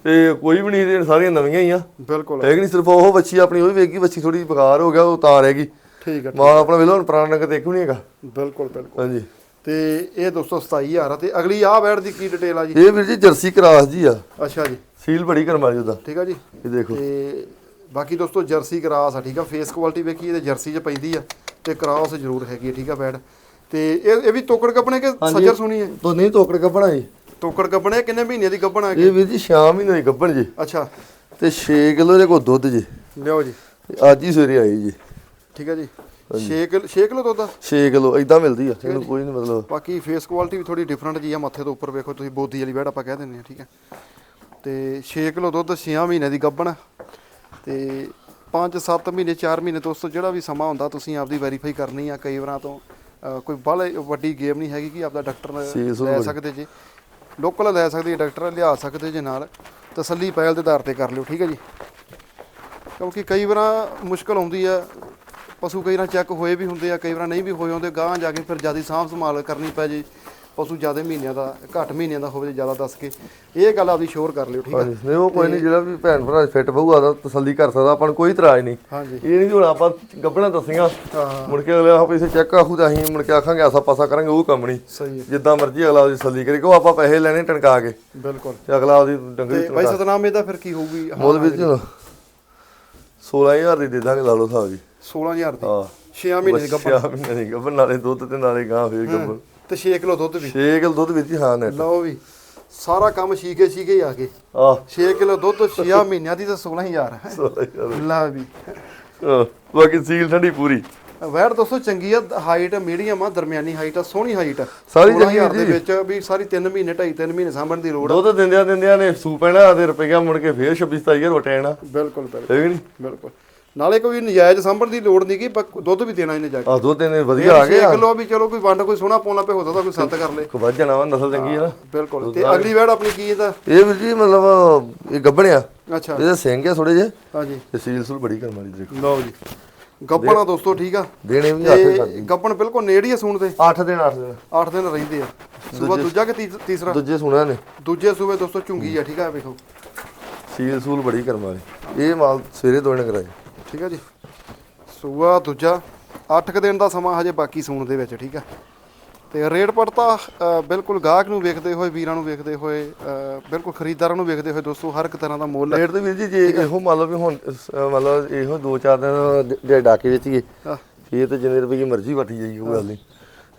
ਤੇ ਕੋਈ ਵੀ ਨਹੀਂ ਸਾਰੀਆਂ ਨਵੀਆਂ ਹੀ ਆ। ਬਿਲਕੁਲ। ਹੈ ਕਿ ਨਹੀਂ ਸਿਰਫ ਉਹ ਬੱਚੀ ਆਪਣੀ ਉਹ ਵੀ ਵੇਖੀ ਬੱਚੀ ਥੋੜੀ ਬਕਾਰ ਹੋ ਗਿਆ ਉਹ ਤਾਂ ਰਹਿ ਗਈ। ਠੀਕ ਹੈ ਮਾਂ ਆਪਣਾ ਵੇਲੋ ਹੁਣ ਪੁਰਾਣਾ ਨੰਗ ਦੇਖੂ ਨਹੀਂ ਹੈਗਾ। ਬਿਲਕੁਲ ਬਿਲਕੁਲ। ਹਾਂਜੀ। ਤੇ ਇਹ ਦੋਸਤੋ 27000 ਆ ਤੇ ਅਗਲੀ ਆਹ ਵੈੜ ਦੀ ਕੀ ਡਿਟੇਲ ਆ ਜੀ? ਇਹ ਵੀਰ ਜੀ ਜਰਸੀ ਕਰਾਸ ਜੀ ਆ। ਅੱਛਾ ਜੀ। ਸੀਲ ਬੜੀ ਕਰਮਾ ਜੀ ਉਹਦਾ। ਠੀਕ ਆ ਜੀ। ਇਹ ਦੇਖੋ। ਤੇ ਬਾਕੀ ਦੋਸਤੋ ਜਰਸੀ ਕਰਾਸ ਆ ਠੀਕ ਆ? ਫੇਸ ਕੁਆਲਿਟੀ ਵੇਖੀ ਇਹਦੇ ਜਰਸੀ 'ਚ ਪੈਂਦੀ ਆ ਤੇ ਕਰਾਸ ਜ਼ਰੂਰ ਹੈਗੀ ਆ ਠੀਕ ਆ ਬੈਡ ਤੇ ਇਹ ਇਹ ਵੀ ਤੋਕੜ ਕੱਪਣੇ ਕਿ ਸੱਜਰ ਸੁਣੀ ਹੈ ਤੋਂ ਨਹੀਂ ਤੋਕੜ ਕੱਪਣਾ ਜੀ। ਤੋਕੜ ਕੱਪਣੇ ਕਿੰਨੇ ਮਹੀਨੇ ਦੀ ਗੱਭਣ ਹੈਗੀ ਇਹ ਵੀਰ ਜੀ ਸ਼ਾਮ ਮਹੀਨੇ ਦੀ ਗੱਭਣ ਜੀ। ਅੱਛਾ। ਤੇ 6 ਕਿਲੋ ਦੇ ਕੋ ਦੁੱਧ ਜੀ। ਲਿਓ ਜੀ। ਅੱਜ ਹੀ ਸਵੇਰੇ ਆਈ ਜੀ। ਠੀਕ ਆ ਜੀ। 6 ਕਿਲੋ 6 ਕਿਲੋ ਦੁੱਧ ਆ? 6 ਕਿਲੋ ਇਦਾਂ ਮਿਲਦੀ ਆ। ਇਹਨੂੰ ਕੋਈ ਨਹੀਂ ਮਤਲਬ। ਬਾਕੀ ਫੇਸ ਕੁਆਲਿਟੀ ਵੀ ਥੋੜੀ ਡਿਫਰੈਂਟ ਜੀ ਆ ਮੱਥੇ ਤੋਂ ਉੱਪਰ ਵੇਖੋ ਤੁਸੀਂ ਬੋਦੀ ਵਾਲੀ ਬੈੜ ਆਪਾਂ ਕਹਿ ਦਿੰਦੇ ਆ ਠੀਕ ਹੈ। ਤੇ 6 ਕਿਲੋ ਦੁੱਧ 6 ਮਹੀਨੇ ਦੀ ਗੱਭਣ ਤੇ 5-7 ਮਹੀਨੇ 4 ਮਹੀਨੇ ਦੋਸਤੋ ਜਿਹੜਾ ਵੀ ਸਮਾਂ ਹੁੰਦਾ ਤੁਸੀਂ ਆਪਦੀ ਵੈਰੀਫਾਈ ਕਰਨੀ ਆ ਕਈ ਵਾਰਾਂ ਤੋਂ। ਕੋਈ ਬਾਹਲੇ ਵੱਡੀ ਗੇਮ ਨਹੀਂ ਹੈਗੀ ਕਿ ਆਪਦਾ ਡਾਕਟਰ ਲੈ। ਸਕਦੇ ਜੀ। ਲੋਕਲ ਲੈ ਸਕਦੇ ਡਾਕਟਰ ਲਿਆ ਸਕਦੇ ਜੇ ਨਾਲ। ਤਸੱਲੀ ਪਹਿਲ ਦੇ ਆਧਾਰ ਤੇ ਕਰ ਲਿਓ ਠੀਕ ਹੈ ਜੀ। ਕਿਉਂਕਿ ਕਈ ਵਾਰਾਂ ਮੁਸ਼ਕਲ ਆਉਂਦੀ ਆ ਪਸ਼ੂ ਕਈ ਵਾਰ ਚੈੱਕ ਹੋਏ ਵੀ ਹੁੰਦੇ ਆ ਕਈ ਵਾਰ ਨਹੀਂ ਵੀ ਹੋਏ ਹੁੰਦੇ ਗਾਂ ਜਾ ਕੇ ਫਿਰ ਜ਼ਿਆਦਾ ਸਾਂਭ ਸੰਭਾਲ ਕਰਨੀ ਪੈ ਜੇ ਪਸ਼ੂ ਜ਼ਿਆਦਾ ਮਹੀਨਿਆਂ ਦਾ ਘੱਟ ਮਹੀਨਿਆਂ ਦਾ ਹੋਵੇ ਜ਼ਿਆਦਾ ਦੱਸ ਕੇ ਇਹ ਗੱਲ ਆਪਦੀ ਸ਼ੋਰ ਕਰ ਲਿਓ ਠੀਕ ਆ? ਹਾਂਜੀ ਨਹੀਂ ਉਹ ਕੋਈ ਨਹੀਂ ਜਿਹੜਾ ਵੀ ਭੈਣ ਭਰਾ ਫਿੱਟ ਬਹੂਆ ਦਾ ਤਸੱਲੀ ਕਰ ਸਕਦਾ ਆਪਾਂ ਨੂੰ ਕੋਈ ਇਤਰਾਜ਼ ਨਹੀਂ। ਹਾਂਜੀ। ਇਹ ਨਹੀਂ ਹੁਣ ਆਪਾਂ ਗੱਬਣਾ ਦੱਸੀਆਂ ਹਾਂ। ਮੁੜ ਕੇ ਅਗਲੇ ਆਪ ਇਸੇ ਚੈੱਕ ਆਖੂ ਤਾਂ ਅਸੀਂ ਮੁੜ ਕੇ ਆਖਾਂਗੇ ਆਸਾ ਪਾਸਾ ਕਰਾਂਗੇ ਉਹ ਕੰਮ ਨਹੀਂ। ਸਹੀ ਹੈ। ਜਿੱਦਾਂ ਮਰਜ਼ੀ ਅਗਲਾ ਉਹਦੀ ਤਸੱਲੀ ਕਰੇ ਕਿਉਂ ਆਪਾਂ ਪੈਸੇ ਲੈਣੇ ਟਣਕਾ ਕੇ? ਬਿਲਕੁਲ। ਤੇ ਅਗਲਾ ਉਹਦੀ ਡੰਗਰੀ ਤੇ ਬਾਈ ਸਤਨਾਮ ਇਹਦਾ ਫਿਰ ਕੀ ਹੋਊਗੀ? ਹਾਂ, ਮੁੱਲ ਵਿੱਚ 16000 ਦੀ ਦੇ ਦਾਂਗੇ ਲਾ ਲਓ ਸਾਹਿਬ ਜੀ। 16000 ਦੀ। ਹਾਂ। 6 ਮਹੀਨੇ ਦੀ ਗੱਭਣ। ਬੱਚਾ ਮਹੀਨੇ ਦੀ ਗੱਭਣ ਨਾਲੇ ਦੁੱਧ ਤੇ ਨਾਲੇ ਗਾਂ ਫੇਰ ਗੱਭਣ। ਤੇ 6 ਕਿਲੋ ਦੁੱਧ ਵੀ। 6 ਕਿਲੋ ਦੁੱਧ ਵਿੱਚ ਹੀ ਹਾਂ ਨੈਟ ਲਓ ਵੀ ਸਾਰਾ ਕੰਮ ਸ਼ੀਕੇ ਸ਼ੀਕੇ ਹੀ ਆ ਗਏ। ਆਹ। 6 ਕਿਲੋ ਦੁੱਧ 6 ਮਹੀਨਿਆਂ ਦੀ ਤਾਂ 16000 ਹੈ। 16000 ਲਾ ਵੀ। ਆਹ, ਬਾਕੀ ਸੀਲ ਠੰਡੀ ਪੂਰੀ। ਵੈਟ ਦੋਸਤੋ ਚੰਗੀ ਆ ਹਾਈਟ ਮੀਡੀਅਮ ਆ ਦਰਮਿਆਨੀ ਹਾਈਟ ਆ ਸੋਹਣੀ ਹਾਈਟ ਆ। ਸਾਰੀ 16000 ਚੰਗੀ ਦੇ ਵਿੱਚ ਵੀ ਸਾਰੀ 3 ਮਹੀਨੇ 2.5 3 ਮਹੀਨੇ ਸਾਂਭਣ ਦੀ ਲੋੜ ਆ। ਦੁੱਧ ਦਿੰਦਿਆਂ ਦਿੰਦਿਆਂ ਨੇ ਸੂ ਪੈਣਾ ਤੇ ਰੁਪਈਆ ਮੁੜ ਕੇ ਫੇਰ 26 27000 ਵਟਿਆਣਾ ਬਿਲਕੁਲ ਬਿਲਕੁਲ। ਹੈ ਕਿ ਨਹੀਂ? ਬਿਲਕੁਲ। ਨਾਲੇ ਕੋਈ ਨਜਾਇਜ਼ ਸਾਂਭਣ ਦੀ ਲੋੜ ਨਹੀਂ ਕਿ ਦੁੱਧ ਵੀ ਦੇਣਾ ਇਹਨੇ ਜਾ ਕੇ। ਆ ਦੁੱਧ ਇਹਨੇ ਵਧੀਆ ਆ 6 ਗਿਆ ਕਿਲੋ ਵੀ ਚਲੋ ਕੋਈ ਵੰਡ ਕੋਈ ਸੋਹਣਾ ਪਾਉਣਾ ਪਏ ਹੋ ਸਕਦਾ ਕੋਈ ਸੱਤ ਕਰ ਲੇ। ਕੋ ਵੱਧ ਜਾਣਾ ਵਾ ਨਸਲ ਚੰਗੀ ਹੈ ਨਾ। ਬਿਲਕੁਲ। ਤੇ ਅਗਲੀ ਵੈੜ ਆਪਣੀ ਕੀ ਇਹਦਾ? ਇਹ ਵੀਰ ਜੀ ਮਤਲਬ ਇਹ ਗੱਬਣਿਆ। ਅੱਛਾ। ਇਹਦੇ ਸਿੰਘ ਆ ਥੋੜੇ ਜਿਹੇ। ਹਾਂਜੀ। ਤੇ ਸੀਲ ਸੂਲ ਬੜੀ ਕਰਮ ਵਾਲੀ ਦੇਖੋ। ਲਓ ਜੀ। ਗੱਪਣਾ ਦੋਸਤੋ ਠੀਕ ਆ? ਦੇਣੇ ਵੀ ਤੇ ਕਰਦੀ ਗੱਪਣ ਬਿਲਕੁਲ ਨੇੜੇ ਹੀ ਆ ਸੂਣ ਦੇ 8 ਦਿਨ 8 ਦਿਨ। 8 ਦਿਨ ਰਹਿੰਦੇ ਆ। ਸੂਬਾ ਦੂਜਾ ਕਿ ਤੀ- ਤੀਸਰਾ? ਦੂਜੇ ਸੁਣਿਆ ਨੇ। ਦੂਜੇ ਸੂਬੇ ਦੋਸਤੋ ਝੁੰਗੀ ਆ ਠੀਕ ਆ ਵੇਖੋ। ਸੀਲ ਸੂਲ ਬੜੀ ਕਰਮ ਵਾਲੀ। ਇਹ ਮਾਲ ਸਵੇਰੇ ਦੋਣੇ ਕਰਾਏ। ਠੀਕ ਆ ਜੀ। ਸੂਆ ਦੂਜਾ 8 ਕੁ ਦਿਨ ਦਾ ਸਮਾਂ ਹਜੇ ਬਾਕੀ ਸੂਣ ਦੇ ਵਿੱਚ ਠੀਕ ਆ। ਤੇ ਰੇਟ ਪੜਤਾ ਬਿਲਕੁਲ ਗਾਹਕ ਨੂੰ ਵੇਖਦੇ ਹੋਏ ਵੀਰਾਂ ਨੂੰ ਵੇਖਦੇ ਹੋਏ ਬਿਲਕੁਲ ਖਰੀਦਦਾਰਾਂ ਨੂੰ ਵੇਖਦੇ ਹੋਏ ਦੋਸਤੋ ਹਰ ਇੱਕ ਤਰ੍ਹਾਂ ਦਾ ਮੁੱਲ ਹੈ ਰੇਟ ਤੇ ਵੀਰ ਜੀ ਜੇ ਇਹੋ ਮੰਨ ਲਓ ਵੀ ਹੁਣ ਅਹ ਮਤਲਬ ਇਹੋ 2-4 ਦਿਨ ਦੇ ਡਾਕੇ ਵਿੱਚ ਹੀ। ਆਹ, ਇਹ ਤੇ ਜਿੰਨੇ ਰੁਪਏ ਮਰਜ਼ੀ ਵਟੀ ਜਾਈ ਕੋਈ ਗੱਲ ਨਹੀਂ।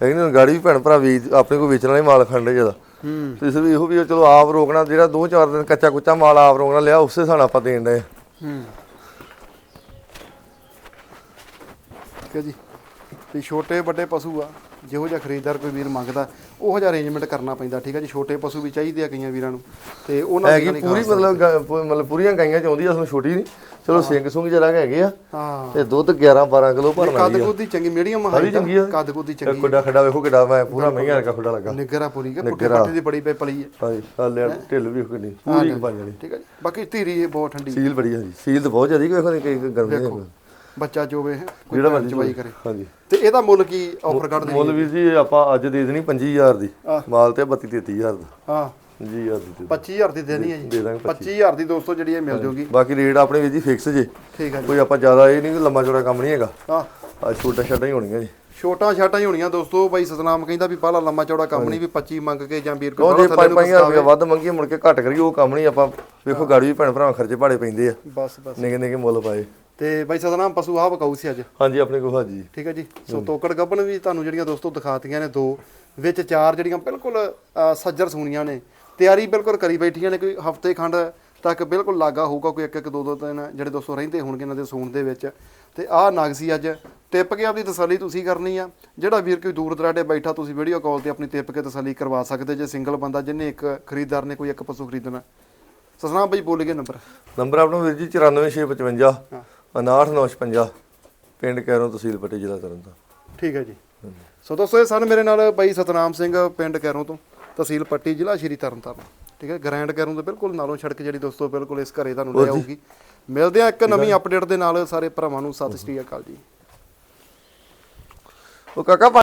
ਹੈ ਕਿ ਗਾੜੀ ਵੀ ਭੈਣ ਭਰਾ ਵੇਚ ਆਪਣੇ ਕੋਲ ਵੇਚਣ ਵਾਲੇ ਮਾਲ ਖੰਡੇ ਜ਼ਿਆਦਾ ਹੂੰ। ਤੇ ਇਸ ਵੀ ਇਹੋ ਵੀ ਚਲੋ ਆਪ ਰੋਕਣਾ ਜਿਹੜਾ 2-4 ਦਿਨ ਕੱਚਾ ਕੁੱਚਾ ਮਾਲ ਆਪ ਰੋਕਣਾ ਲਿਆ ਉਸੇ ਨਾਲ ਆਪਾਂ ਦੇਣ ਦੇ ਹੂੰ। ਠੀਕ ਹੈ ਜੀ। ਤੇ ਛੋਟੇ ਵੱਡੇ ਪਸ਼ੂ ਆ ਜਿਹੋ ਜਿਹਾ ਖਰੀਦਦਾਰ ਕੋਈ ਵੀਰ ਮੰਗਦਾ ਉਹੋ ਜਿਹਾ ਅਰੇਂਜਮੈਂਟ ਕਰਨਾ ਪੈਂਦਾ ਠੀਕ ਹੈ ਜੀ। ਛੋਟੇ ਪਸ਼ੂ ਵੀ ਚਾਹੀਦੇ ਆ ਕਈਆਂ ਵੀਰਾਂ ਨੂੰ। ਤੇ ਉਹਨਾਂ ਹੈਗੀ ਦੀ ਪੂਰੀ ਮਤਲਬ ਗ- ਪ- ਮਤਲਬ ਪੂਰੀਆਂ ਗਾਈਆਂ ਚ ਆਉਂਦੀ ਆ ਸਾਨੂੰ ਛੋਟੀ ਨਹੀਂ। ਚਲੋ ਸਿੰਘ ਸੁੰਗ ਜਰਾ ਹੈਗੇ ਆ। ਹਾਂ। ਤੇ ਦੁੱਧ 11-12 ਕਿਲੋ ਭਰਨ ਕੱਦ ਆ। ਕੁੱਦੀ ਚੰਗੀ ਮੀਡੀਅਮ ਹਰੀ ਚੰਗੀ ਆ। ਕੱਦ ਕੁੱਦੀ ਤੇ ਚੰਗੀ ਕੁੱਡਾ ਖੱਡਾ ਵੇਖੋ ਕਿੱਡਾ ਮੈਂ ਪੂਰਾ ਮਹਿੰਗਾ ਰਕਾ ਖੁੱਡਾ ਲੱਗਾ। ਨਿਗਰਾ ਪੂਰੀ ਕਿ ਪੁੱਠੇ। ਪੱਟੇ ਦੀ ਬੜੀ ਪੇ ਪਲੀ ਹੈ ਹਾਂਜੀ ਆ ਲੈ ਢਿੱਲ ਵੀ ਵੇਖੋ ਕਿੰਨੀ ਪੂਰੀ ਬਣ ਜਾਣੀ। ਠੀਕ ਹੈ ਜੀ। ਬਾਕੀ ਧੀਰੀ ਇਹ ਬਹੁਤ ਠੰਡੀ ਸੀਲ ਬੜੀ ਹੈ ਜੀ। ਸੀਲ ਤਾਂ ਬਹੁਤ ਜ਼ਿਆਦਾ ਕਿ ਵੇਖੋ ਕਈ ਗਰਮੀ ਹੈ ਬੱਚਾ ਕੋਈ ਜਿਹੜਾ ਭੈਣ ਮਰਜ਼ੀ ਚਵਾਈ ਕਰੇ। ਹਾਂਜੀ। ਤੇ ਇਹਦਾ ਮੁੱਲ ਕੀ ਆਫਰ ਕੱਢ ਦੇ ਮੁੱਲ ਵੀਰ ਜੀ ਆਪਾਂ ਅੱਜ ਦੇ ਦੇਣੀ 25000 ਦੀ। ਆਹ। ਮਾਲ ਤੇ 32 33000 ਦਾ। ਹਾਂ। 20000 ਦੀ ਦੇ ਦਿਓ। 25000 ਦੀ ਦੇਣੀ ਹੈ ਜੀ। ਦੇ ਦਾਂਗੇ 25000 ਦੀ ਦੋਸਤੋ ਜਿਹੜੀ ਇਹ ਮਿਲ ਜੂਗੀ। ਬਾਕੀ ਰੇਟ ਆਪਣੇ ਵੀਰ ਜੀ ਫਿਕਸ ਜੇ। ਠੀਕ ਹੈ ਜੀ। ਕੋਈ ਆਪਾਂ ਜ਼ਿਆਦਾ ਇਹ ਨਹੀਂ ਕਿ ਲੰਮਾ ਚੌੜਾ ਕੰਮ ਨਹੀਂ ਹੈਗਾ। ਹਾਂ। ਆ ਛੋਟਾ ਛੋਟਾ ਹੀ ਹੋਣੀਆਂ ਜੀ। ਛੋਟਾ ਛਾਟਾ ਹੀ ਹੋਣੀਆਂ ਦੋਸਤੋ। ਬਾਈ ਸਤਨਾਮ ਕਹਿੰਦਾ ਵੀ ਪਹਿਲਾ ਲੰਮਾ ਚੌੜਾ ਕੰਮ ਨਹੀਂ ਵੀ 25 ਮੰਗ ਕੇ ਜਾਂ ਵੀਰ ਕੋਈ ਜੇ ਥੱਲੇ ਨੂੰ 5000 ਰੁਪਏ ਵੱਧ ਮੰਗੀਏ ਮੁੜ ਕੇ ਘੱਟ ਕਰੀਏ ਉਹ ਕੰਮ ਨਹੀਂ। ਆਪਾਂ ਵੇਖੋ ਗਾੜੀ ਵੀ ਭੈਣ ਭਰਾ ਖਰਚੇ ਭਾੜੇ ਪੈਂਦੇ ਆ। ਬਸ ਬਸ। ਨਿੱਕੇ ਨਿੱਕੇ ਮੁੱਲ ਪਾਏ। ਤੇ ਬਾਈ ਸਤਨਾਮ ਪਸ਼ੂ ਆਹ ਵਕਾਊ ਸੀ ਅੱਜ? ਹਾਂਜੀ ਆਪਣੇ ਕੋਲ ਹਾਜੀ ਠੀਕ ਹੈ ਜੀ। ਸੋ ਤੋਕੜ ਗੱਬਣ ਵੀ ਤੁਹਾਨੂੰ ਜਿਹੜੀਆਂ ਦੋਸਤੋ ਦਿਖਾਤੀਆਂ ਨੇ ਦੋ ਵਿੱਚ ਚਾਰ ਜਿਹੜੀਆਂ ਬਿਲਕੁਲ ਸੱਜਰ ਸੂਣੀਆਂ ਨੇ। ਤਿਆਰੀ ਬਿਲਕੁਲ ਕਰੀ ਬੈਠੀਆਂ ਨੇ ਕੋਈ ਹਫ਼ਤੇ ਖੰਡ ਤੱਕ ਬਿਲਕੁਲ ਲਾਗਾ ਹੋਊਗਾ ਕੋਈ ਇੱਕ ਇੱਕ ਦੋ ਦੋ ਦਿਨ ਜਿਹੜੇ ਦੋਸਤੋ ਰਹਿੰਦੇ ਹੋਣਗੇ ਇਹਨਾਂ ਦੇ ਸੂਣ ਦੇ ਵਿੱਚ। ਤੇ ਆਹ ਨਗ ਸੀ ਅੱਜ। ਟਿੱਪ ਕੇ ਆਪਣੀ ਤਸੱਲੀ ਤੁਸੀਂ ਕਰਨੀ ਆ। ਜਿਹੜਾ ਵੀਰ ਕੋਈ ਦੂਰ ਦਰਾਡੇ ਬੈਠਾ ਤੁਸੀਂ ਵੀਡੀਓ ਕਾਲ ਤੇ ਆਪਣੀ ਟਿੱਪ ਕੇ ਤਸੱਲੀ ਕਰਵਾ ਸਕਦੇ ਜੇ ਸਿੰਗਲ ਬੰਦਾ ਜਿਹਨੇ ਇੱਕ ਖਰੀਦਦਾਰ ਨੇ ਕੋਈ ਇੱਕ ਪਸ਼ੂ ਖਰੀਦਣਾ। ਸਸਨਾ ਬਈ ਬੋਲ ਗਏ ਨੰਬਰ ਨੰਬਰ ਆਪਣਾ ਵੀਰ ਜੀ 94655 59956 ਪਿੰਡ ਕੈਰੋਂ ਤਹਿਸੀਲ ਪੱਟੀ ਜ਼ਿਲ੍ਹਾ ਤਰਨਤਾਰਨ। ਠੀਕ ਹੈ ਜੀ। ਸੋ ਦੋਸਤੋ ਇਹ ਸਨ ਮੇਰੇ ਨਾਲ ਬਾਈ ਸਤਨਾਮ ਸਿੰਘ ਪਿੰਡ ਕੈਰੋਂ ਤੋਂ ਤਹਿਸੀਲ ਪੱਟੀ ਜ਼ਿਲ੍ਹਾ ਸ਼੍ਰੀ ਤਰਨਤਾਰਨ। ਠੀਕ ਹੈ ਗ੍ਰੈਂਡ ਕੈਰੋਂ ਦੇ ਬਿਲਕੁਲ ਨਾਲੋਂ ਸੜਕ ਜਿਹੜੀ ਦੋਸਤੋ ਬਿਲਕੁਲ ਇਸ ਘਰੇ ਤੁਹਾਨੂੰ ਲੈ ਆਊਗੀ। ਮਿਲਦੇ ਆ ਇੱਕ ਨਵੀਂ ਅਪਡੇਟ ਦੇ ਨਾਲ ਸਾਰੇ ਭਰਾਵਾਂ ਨੂੰ। ਸਤਿ ਸ਼੍ਰੀ ਅਕਾਲ ਜੀ। ਉਹ ਕਾਕਾ